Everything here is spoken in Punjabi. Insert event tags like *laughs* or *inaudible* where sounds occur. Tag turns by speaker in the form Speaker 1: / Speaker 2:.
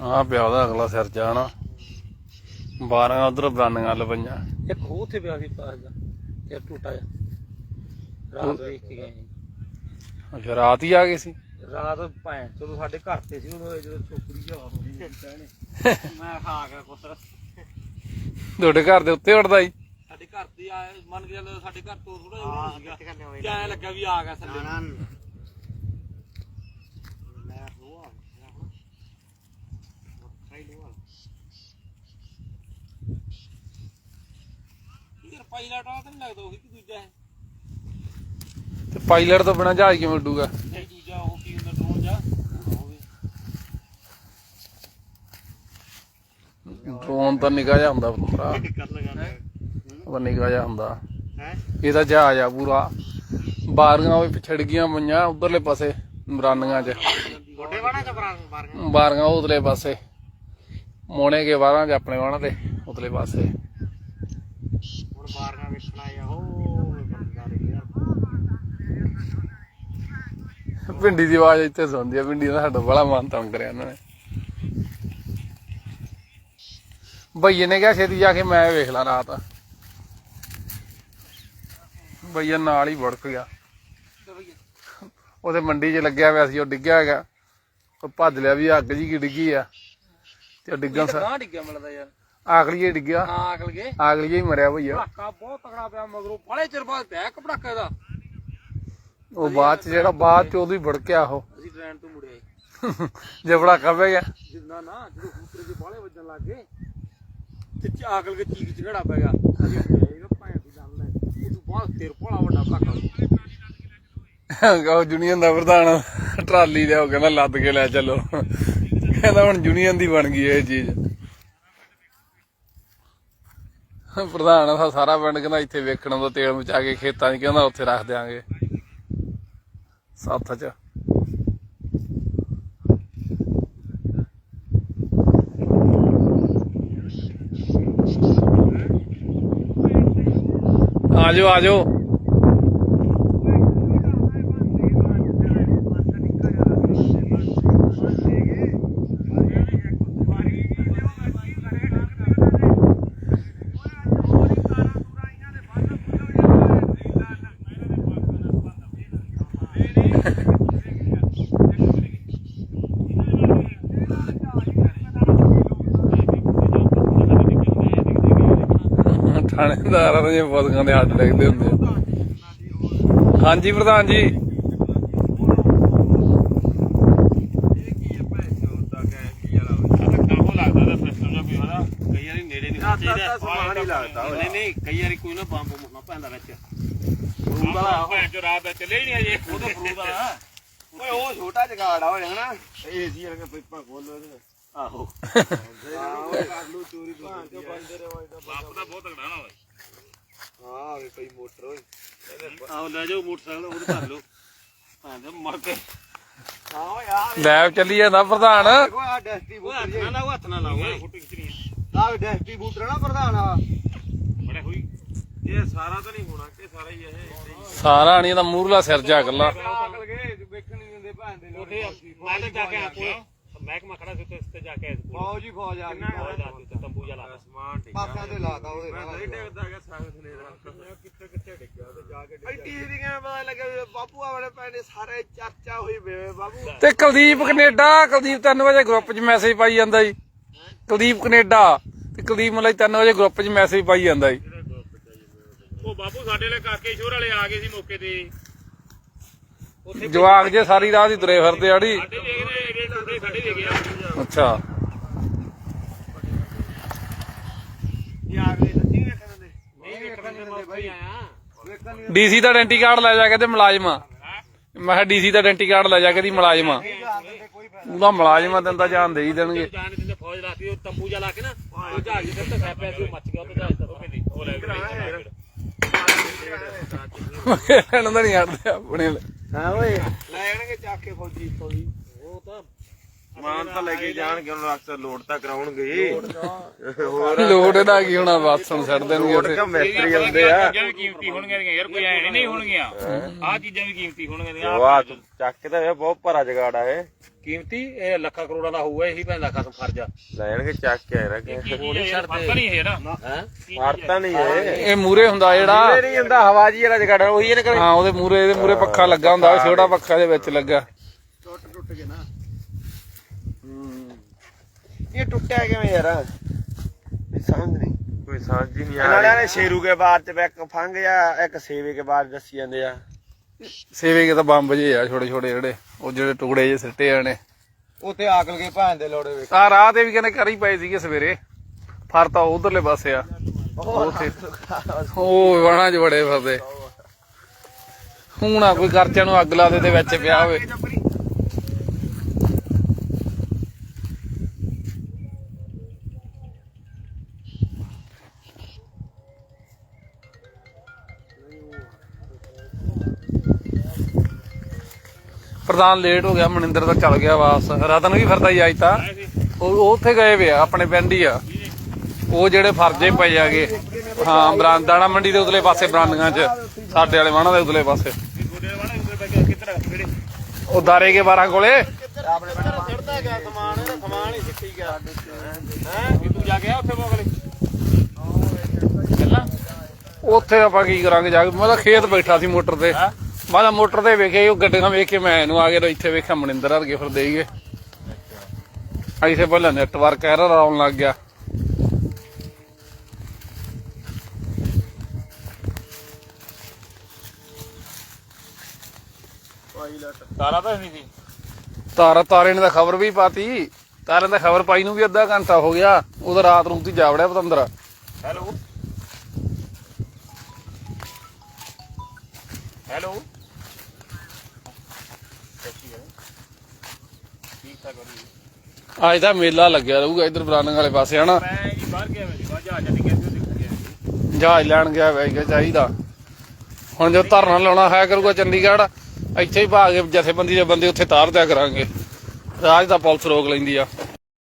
Speaker 1: ਆ ਪਿਆ ਉਹਦਾ ਅਗਲਾ ਸਿਰ ਜਾਣਾ। 12 ਉਧਰ ਬਰਾਨੀਆਂ ਲ ਪਈਆਂ।
Speaker 2: ਇੱਕ ਉਹ ਉੱਥੇ ਪਿਆ ਸੀ ਪਾਸ ਦਾ ਤੇ ਟੂਟਾ ਜਿਹਾ। ਰਾਤ ਵੇਖ ਕੇ ਗਏ।
Speaker 1: ਅੱਛਾ ਰਾਤ ਹੀ ਆ ਗਏ ਸੀ?
Speaker 2: ਰਾਤ ਭੈਣ ਚਲੋ ਸਾਡੇ ਘਰ ਤੇ ਸੀ ਉਦੋਂ ਜਦੋਂ ਛੋਕਰੀ ਸੀ ਕਹਿਣੇ। *laughs* ਮੈਂ ਖਾ ਗਿਆ ਕੁੱਤ
Speaker 1: ਤੁਹਾਡੇ ਘਰ ਦੇ ਉੱਤੇ ਉੱਡਦਾ ਸੀ?
Speaker 2: ਸਾਡੇ ਘਰ ਤੇ ਆ ਮੰਨ ਕੇ ਚੱਲ ਸਾਡੇ ਘਰ ਤੋਂ ਥੋੜਾ ਜਿਹਾ ਸੀਗਾ। ਕਿ ਐਂ ਲੱਗਾ ਵੀ ਆ ਗਿਆ ਥੱਲੇ ਯਾਰ ਪਾਇਲਟ ਵਾਲਾ ਤਾਂ ਨਹੀਂ ਲੱਗਦਾ ਉਹੀ ਕਿ ਦੂਜਾ ਹੈ।
Speaker 1: ਤੇ ਪਾਇਲਟ ਤੋਂ ਬਿਨਾ ਜਹਾਜ਼ ਕਿਵੇਂ ਉੱਡੂਗਾ?
Speaker 2: ਨਹੀਂ ਦੂਜਾ ਉਹ ਕੀ ਹੁੰਦਾ ਡਰੋਨ ਜਾ। ਹੋਵੇ
Speaker 1: ਡਰੋਨ ਤਾਂ ਨਿਕਾ ਜਾ ਹੁੰਦਾ ਭਰਾ।
Speaker 2: ਕਰ ਲਗਾ
Speaker 1: ਉਹ ਨਿਕਾ ਜਾ ਹੁੰਦਾ।
Speaker 2: ਹੈ?
Speaker 1: ਇਹ ਤਾਂ ਜਹਾਜ਼ ਆ ਪੂਰਾ। ਬਾਰੀਆਂ ਵੀ ਪਿਛੜ ਗਈਆਂ ਪਈਆਂ ਉਧਰਲੇ ਪਾਸੇ ਬਰਾਨੀਆਂ 'ਚ।
Speaker 2: ਗੋਡੇ ਵਾਣਾ ਚ ਬਾਰ
Speaker 1: ਬਾਰੀਆਂ। ਉਧਰਲੇ ਪਾਸੇ। ਮੋਣੇ ਕੇ ਬਾਰਾਂ 'ਚ ਆਪਣੇ ਵਾਣਾ ਤੇ ਉਧਰਲੇ ਪਾਸੇ।
Speaker 2: ਆ ਉਹ ਯਾਰ
Speaker 1: ਭਿੰਡੀ ਦੀ ਆਵਾਜ਼ ਇੱਥੇ ਸੁਣਦੀ ਆ ਭਿੰਡੀ ਦਾ ਸਾਡਾ ਬੜਾ ਮਨ ਤੰਗ ਕਰਿਆ ਇਹਨਾਂ ਨੇ। ਭਈਏ ਨੇ ਕਿਹਾ ਛੇਤੀ ਜਾ ਕੇ ਮੈਂ ਵੇਖ ਲਾਂ ਰਾਤ। ਭਈਆ ਨਾਲ ਹੀ ਵੜਕ ਗਿਆ। ਉਹਦੇ ਮੰਡੀ 'ਚ ਲੱਗਿਆ ਹੋਇਆ ਸੀ ਉਹ ਡਿੱਗਿਆ ਹੈਗਾ ਉਹ ਭੱਜ ਲਿਆ ਵੀ ਅੱਗ ਜੀ ਕੀ ਡਿੱਗੀ ਆ। ਤੇ ਉਹ ਡਿੱਗਣ ਸਾ
Speaker 2: ਗਾਂ ਡਿੱਗਿਆ ਮਿਲਦਾ ਯਾਰ।
Speaker 1: ਆਖਲੀਏ ਡਿੱਗਿਆ।
Speaker 2: ਹਾਂ ਅਕਲ ਗਏ
Speaker 1: ਆਖਲੀਏ ਹੀ ਮਰਿਆ ਭਈਆ।
Speaker 2: ਪੜਾਕਾ ਬਹੁਤ ਤਗੜਾ ਪਿਆ ਮਗਰੋਂ ਬੜੇ ਚਿਰ ਬਾਅਦ ਪਿਆ ਇੱਕ ਪੜਾਕਾ ਦਾ
Speaker 1: ਉਹ ਬਾਅਦ 'ਚ ਜਿਹੜਾ ਬਾਅਦ 'ਚ ਉਦੋਂ ਹੀ ਵੜਕਿਆ ਉਹ।
Speaker 2: ਅਸੀਂ ਟ੍ਰੇਨ ਤੋਂ ਮੁੜੇ ਆਏ। *laughs*
Speaker 1: ਜੇ ਭੜਾਕਾ ਪੈ ਗਿਆ।
Speaker 2: ਜਿੰਨਾ ਨਾ ਜਦੋਂ ਹੂਟਰ ਦੇ ਬਾਲੇ ਵੱਜਣ ਲੱਗ ਗਏ ਤੇ ਚ- ਆਕਲ ਕੇ ਚੀਕ ਝਗੜਾ ਪੈ ਗਿਆ। ਅਸੀਂ ਇਹਦਾ ਭੈਣ ਦੀ ਗੱਲ ਲੈ ਇਹ ਤੋਂ ਬਾਅਦ ਤੇਰ ਭੋਲਾ ਵੱਡਾ ਪੜਾਕਾ
Speaker 1: ਉਹ ਯੂਨੀਅਨ ਦਾ ਪ੍ਰਧਾਨ ਟਰਾਲੀ ਲਿਆਓ ਕਹਿੰਦਾ ਲੱਦ ਕੇ ਲੈ ਚੱਲੋ। ਕਹਿੰਦਾ ਹੁਣ ਯੂਨੀਅਨ ਦੀ ਬਣ ਗਈ ਇਹ ਚੀਜ਼। ਪ੍ਰਧਾਨ ਦਾ ਸਾਰਾ ਪਿੰਡ ਕਹਿੰਦਾ ਇੱਥੇ ਵੇਖਣ ਦਾ ਤੇਲ ਮਚਾ ਕੇ ਖੇਤਾਂ 'ਚ ਕਹਿੰਦਾ ਉੱਥੇ ਰੱਖ ਦਿਆਂਗੇ। ਸਾਥ 'ਚ। ਆਜੋ ਆਜੋ ਥਾਣੇਦਾਰਾਂ ਦੇ ਪੌਦਿਆਂ ਦੇ ਹੱਥ ਲੱਗਦੇ ਹੁੰਦੇ। ਹਾਂਜੀ ਪ੍ਰਧਾਨ ਜੀ
Speaker 2: ਨਹੀਂ। ਨਹੀਂ ਨਹੀਂ ਕਈ ਵਾਰੀ ਕੋਈ ਨਾ ਬੰਬ ਮੁੱਕਣਾ ਪੈਂਦਾ ਵਿੱਚ ਫਰੂਦ ਵਾਲਾ ਭੈਣ ਚੋ ਰਾਤ ਦਾ ਚੱਲੇ ਨਹੀਂ ਅਜੇ ਉਹ ਤਾਂ ਫਰੂਦ ਵਾਲਾ
Speaker 3: ਓਏ ਉਹ ਛੋਟਾ ਜਗਾੜ ਆ ਹੋਇਆ ਹਨਾ ਏਸੀ ਵਾਲੀਆਂ ਪਾਈਪਾਂ ਖੋਲੋ ਇਹਦੇ
Speaker 2: ਆਹੋ। ਬਾਪ ਦਾ ਬਹੁਤ ਤਗੜਾ ਨਾ ਓਏ
Speaker 3: ਹਾਂ ਵੇ ਪਈ ਮੋਟਰ ਓਏ।
Speaker 2: ਆਹ ਲੈ ਜਾਓ ਮੋਟਰਸਾਈਕਲ ਉਹ ਧਰ ਲਓ। ਹਾਂ ਤੇ ਮਰ ਕੇ
Speaker 3: ਹਾਂ ਓਏ ਆ
Speaker 1: ਲੈਬ ਚੱਲੀ ਜਾਂਦਾ ਪ੍ਰਧਾਨ।
Speaker 3: ਦੇਖੋ ਆ ਡੈਸਟੀ
Speaker 2: ਉਹ
Speaker 3: ਬੂਟਰ
Speaker 2: ਹੱਥ
Speaker 3: ਜੀ
Speaker 2: ਨਾਲ ਲਾਓ ਹੱਥ ਨਾਲ ਲਾਓ। ਫੋਟੋ ਖਿੱਚਣੀ
Speaker 3: ਆ ਡੈਸਟੀ ਬੂਟਰ ਨਾ ਪ੍ਰਧਾਨ ਆ
Speaker 2: ਬੜੇ ਹੋਈ। ਇਹ ਸਾਰਾ ਤਾਂ ਨਹੀਂ ਹੋਣਾ ਕਿ ਸਾਰਾ ਹੀ ਇਹ
Speaker 1: ਸਾਰਾ ਨਹੀਂ ਤਾਂ ਮੂਰਲਾ ਸਿਰ ਜਾ ਗੱਲਾ
Speaker 3: ਆਕਲ ਗਏ ਵੇਖਣ ਨਹੀਂ ਦਿੰਦੇ ਭੈਣ ਦੇ
Speaker 2: ਉਹਦੇ ਮੈਂ ਤਾਂ ਜਾ ਕੇ ਆ ਕੋਲ ਮਹਿਕਮਾ ਖੜਾ ਸੀ ਤੇ ਇਸ ਤੇ ਜਾ ਕੇ
Speaker 3: ਫੌਜ ਹੀ ਫੌਜ ਆ ਗਈ
Speaker 2: ਫੌਜ ਆ ਤੰਬੂ ਜਾ ਲਾ ਸਮਾਨ
Speaker 3: ਪਾਸਿਆਂ ਤੇ ਲਾਤਾ ਉਹਦੇ
Speaker 2: ਮੈਂ ਨਹੀਂ ਡੇਗਦਾ ਹੈਗਾ ਸਾਗਤ ਨੇ ਕਿੱਥੇ ਕਿੱਥੇ ਡਿੱਗਿਆ ਤੇ ਜਾ ਕੇ
Speaker 3: ਐ ਟੀਵੀ ਦੀ ਕਿਵੇਂ ਪਤਾ ਲੱਗਿਆ ਵੀ ਬਾਪੂ ਆਵੜੇ ਪੈਣੇ ਸਾਰੇ ਚਰਚਾ ਹੋਈ ਵੇ ਬਾਬੂ
Speaker 1: ਤੇ ਕੁਲਦੀਪ ਕੈਨੇਡਾ ਕੁਲਦੀਪ 3 ਵਜੇ ਗਰੁੱਪ 'ਚ ਮੈਸੇਜ ਪਾਈ ਜਾਂਦਾ ਜੀ। ਕੁਲਦੀਪ ਕੈਨੇਡਾ ਤੇ ਕੁਲਦੀਪ ਮਤਲਬ 3 ਵਜੇ ਗਰੁੱਪ 'ਚ ਮੈਸੇਜ ਪਾਈ ਜਾਂਦਾ ਜੀ।
Speaker 2: ਉਹ ਬਾਪੂ ਸਾਡੇ ਲਈ ਕਾਕੇ ਸ਼ੋਰ ਵਾਲੇ ਆ ਗਏ ਸੀ ਮੌਕੇ ਤੇ।
Speaker 1: ਜਵਾਕ ਜੇ ਸਾਰੀ ਰਾਤ ਹੀ ਤੁਰੇ ਫਿਰਦੇ ਆੜੀ
Speaker 2: ਗਿਆ
Speaker 1: ਅੱਛਾ। ਡੀਸੀ ਦਾ ਆਇਡੈਂਟੀ ਕਾਰਡ ਲੈ ਜਾ ਕੇ ਤੇ ਮੁਲਾਜ਼ਮ। ਮੈਂ ਕਿਹਾ ਡੀਸੀ ਦਾ ਆਇਡੈਂਟੀ ਕਾਰਡ ਲੈ ਜਾ ਕੇ ਦੀ ਮੁਲਾਜ਼ਮ। ਉਹਦਾ ਮੁਲਾਜ਼ਮ ਤੈਨੂੰ ਤਾਂ ਜਾਣ ਦੇ ਹੀ ਦੇਣਗੇ।
Speaker 2: ਜਾਣ ਦਿੰਦੇ ਫੌਜ ਲਾਤੀ ਉਹ ਤੰਬੂ ਜਾ ਲਾ ਕੇ ਨਾ ਉਹ ਜਹਾਜ਼ ਦੇ ਤੇ ਸੈਪਿਆ ਸੀ ਮੱਚ ਗਿਆ ਉਹ ਜਹਾਜ਼ ਤਾਂ ਉਹ ਲੈ
Speaker 1: ਇਹਨਾਂ ਦਾ ਨਹੀਂ ਹਟਦੇ ਆਪਣੇ।
Speaker 3: ਹਾਂ ਓਏ। ਲੈ ਜਾਣਗੇ ਚੱਕ ਕੇ ਫੌਜੀ ਫੌਜੀ
Speaker 2: ਉਹ ਤਾਂ
Speaker 3: ਮਾਨ ਤਾਂ ਲੈ ਕੇ ਜਾਣਗੇ ਉਹਨਾਂ ਅਕਸਰ ਲੋਡ ਤਾਂ ਕਰਾਉਣਗੇ। ਹੋਰ *laughs*
Speaker 1: ਲੋੜ ਇਹਦਾ ਕੀ ਹੋਣਾ ਬਸ ਹੁਣ ਛੱਡ ਦੇਣਗੇ
Speaker 3: ਲੋਡ
Speaker 1: ਉੱਥੇ।
Speaker 3: ਕਾ ਮਿਸਤਰੀ ਆਉਂਦੇ ਆ?
Speaker 4: ਚੀਜ਼ਾਂ ਵੀ ਕੀਮਤੀ ਹੋਣਗੀਆਂ ਦੀਆਂ ਯਾਰ ਕੋਈ ਐ ਨਹੀਂ ਹੋਣਗੀਆਂ। ਆਹ ਚੀਜ਼ਾਂ ਵੀ ਕੀਮਤੀ ਹੋਣਗੀਆਂ ਦੀਆਂ
Speaker 3: ਵਾਹ ਤੂੰ ਚੱਕ ਕੇ ਤਾਂ ਇਹ ਬਹੁਤ ਭਰਾ ਜਗਾੜ ਆ ਇਹ।
Speaker 2: ਕੀਮਤੀ ਇਹ ਲੱਖਾਂ ਕਰੋੜਾਂ ਦਾ ਹੋਊਗਾ ਇਹੀ ਭੈਣ ਫਰਜ਼ ਆ।
Speaker 3: ਲੈਣਗੇ ਚੱਕ ਕੇ ਆਇਆ ਕਿ
Speaker 4: ਪਤਾ ਨਹੀਂ ਹੈ ਨਾ।
Speaker 2: ਹੈ?
Speaker 3: ਫਰਤਾ ਨਹੀਂ ਇਹ।
Speaker 1: ਇਹ ਮੂਰੇ ਹੁੰਦਾ ਜਿਹੜਾ
Speaker 3: ਇਹ ਨਹੀਂ ਹੁੰਦਾ ਹਵਾ ਜੀ ਵਾਲਾ ਜਗਾੜ ਉਹੀ ਇਹਨੇ ਕਰ।
Speaker 1: ਹਾਂ ਉਹਦੇ ਮੂਰੇ ਇਹਦੇ ਮੂਰੇ ਪੱਖਾ ਲੱਗਾ ਹੁੰਦਾ ਉਹ ਛੋਟਾ ਪੱਖਾ ਦੇ ਵਿੱਚ ਲੱਗਾ।
Speaker 3: ਇਹ ਟੁੱਟਿਆ ਕਿਵੇਂ ਯਾਰ? ਇਹ ਸਮਝ ਨਹੀਂ। ਕੋਈ ਸਮਝ ਹੀ ਨਹੀਂ ਆ ਨਾਲੇ ਨੇ ਸ਼ੇਰੂ ਕੇ ਬਾਅਦ ਚ ਇੱਕ ਫੰਗ ਜਾਂ ਇੱਕ ਸੇਵੇ ਕੇ ਬਾਅਦ ਦੱਸੀ ਜਾਂਦੇ ਆ।
Speaker 1: ਸੇਵੇ ਕੇ ਤਾਂ ਬੰਬ ਜੇ ਆ ਛੋਟੇ ਛੋਟੇ ਜਿਹੜੇ ਉਹ ਜਿਹੜੇ ਟੁਕੜੇ ਜੇ ਸਿੱਟੇ ਆ ਨੇ
Speaker 2: ਉੱਤੇ ਆਕਲ ਕੇ ਭੈਣ ਦੇ ਲੋੜੇ ਵੇਖ।
Speaker 1: ਆ ਰਾਹ ਤੇ ਵੀ ਕਹਿੰਦੇ ਕਰ ਹੀ ਪਏ ਸੀਗੇ ਸਵੇਰੇ। ਫਰ ਤਾਂ ਉਧਰਲੇ ਪਾਸੇ ਆ। ਉੱਥੇ। ਉਹ ਵਣਾ ਚ ਬੜੇ ਫਸਦੇ ਹੁਣ ਆ ਕੋਈ ਕਰਚਿਆਂ ਨੂੰ ਅੱਗ ਲਾ ਦੇ ਤੇ ਵਿੱਚ ਪਿਆ ਹੋਵੇ। ਪ੍ਰਧਾਨ ਲੇਟ ਹੋ ਗਿਆ, ਮਨਿੰਦਰ ਤਾਂ ਚੱਲ ਗਿਆ ਵਾਪਸ। ਰਤਨ ਵੀ ਫਿਰਦਾ ਹੀ ਅੱਜ ਤਾਂ। ਉਹ ਉਹ ਉੱਥੇ ਗਏ ਵੇ ਆ, ਆਪਣੇ ਪਿੰਡ ਹੀ ਆ। ਉਹ ਜਿਹੜੇ ਫਰਜੇ ਪਏ ਆਗੇ। ਹਾਂ, ਬਰਾਂਦ ਮੰਡੀ ਦੇ ਉਤਲੇ ਪਾਸੇ ਬਰਾਂਦੀਆਂ 'ਚ। ਸਾਡੇ ਵਾਲੇ ਵਾਹਣਾ ਦੇ ਉਤਲੇ ਪਾਸੇ। ਉਹ ਦਾਰੇ ਕੇ 12 ਕੋਲੇ।
Speaker 3: ਆਪਣੇ ਪਿੰਡ ਸਿੱਟਦਾ ਗਿਆ ਸਮਾਨ ਇਹਦਾ ਸਮਾਨ ਹੀ ਸਿੱਟੀ ਗਿਆ
Speaker 4: ਵੀ ਤੂੰ ਜਾ ਕੇ ਉੱਥੇ ਬੋਗਲੇ
Speaker 1: ਉੱਥੇ ਆਪਾਂ ਕੀ ਕਰਾਂਗੇ ਜਾ ਕੇ? ਮੈਂ ਤਾਂ ਖੇਤ ਬੈਠਾ ਸੀ ਮੋਟਰ ਤੇ। ਮੈਂ ਤਾਂ ਮੋਟਰ ਤੇ ਵੇਖਿਆ ਉਹ ਗੱਡੀਆਂ ਵੇਖ ਕੇ ਮੈਂ ਇਹਨੂੰ ਆ ਕੇ ਇੱਥੇ ਵੇਖਿਆ ਮਨਿੰਦਰ ਵਰਗੇ ਫਿਰਦੇ ਹੀਗੇ ਐਸੇ ਪਹਿਲਾਂ ਨੈਟਵਰਕ ਐਰਰ ਆਉਣ ਲੱਗ ਗਿਆ।
Speaker 4: ਤਾਰਾ ਤਾਂ ਨਹੀਂ ਸੀ।
Speaker 1: ਤਾਰਾ ਤਾਰੇ ਨੇ ਤਾਂ ਖਬਰ ਵੀ ਪਾਤੀ। ਤਾਰੇ ਤਾਂ ਖਬਰ ਪਾਈ ਨੂੰ ਵੀ ਅੱਧਾ ਘੰਟਾ ਹੋ ਗਿਆ। ਉਹਦਾ ਰਾਤ ਨੂੰ ਤੀ ਜਾ ਵੜਿਆ ਪਤੰਦਰ।
Speaker 4: ਹੈਲੋ। ਹੈਲੋ। ਠਾਕ ਵਧੀਆ
Speaker 1: ਅੱਜ ਤਾਂ ਮੇਲਾ ਲੱਗਿਆ ਰਹੂਗਾ ਇਧਰ ਬਰਾਨੰਗ ਵਾਲੇ ਪਾਸੇ ਹਨਾ?
Speaker 4: ਮੈਂ ਜੀ ਬਾਹਰ ਗਿਆ ਮੈਂ ਜੀ ਬਾਹਰ ਜਹਾਜ਼ ਸੀ ਉਹ ਦੇਖ ਗਿਆ
Speaker 1: ਜਹਾਜ਼ ਲੈਣ ਗਿਆ ਵੈਗਾ ਚਾਹੀਦਾ। ਹੁਣ ਜੋ ਧਰਨਾ ਲਾਉਣਾ ਹੈ ਕਰੂਗਾ ਚੰਡੀਗੜ੍ਹ ਇੱਥੇ ਹੀ ਭਾਗ ਜਥੇਬੰਦੀ ਦੇ ਬੰਦੇ ਉੱਥੇ ਤਾਰ ਦਿਆ ਕਰਾਂਗੇ। ਰਾਜ ਦਾ ਪੁਲਿਸ ਰੋਕ ਲੈਂਦੀ ਆ।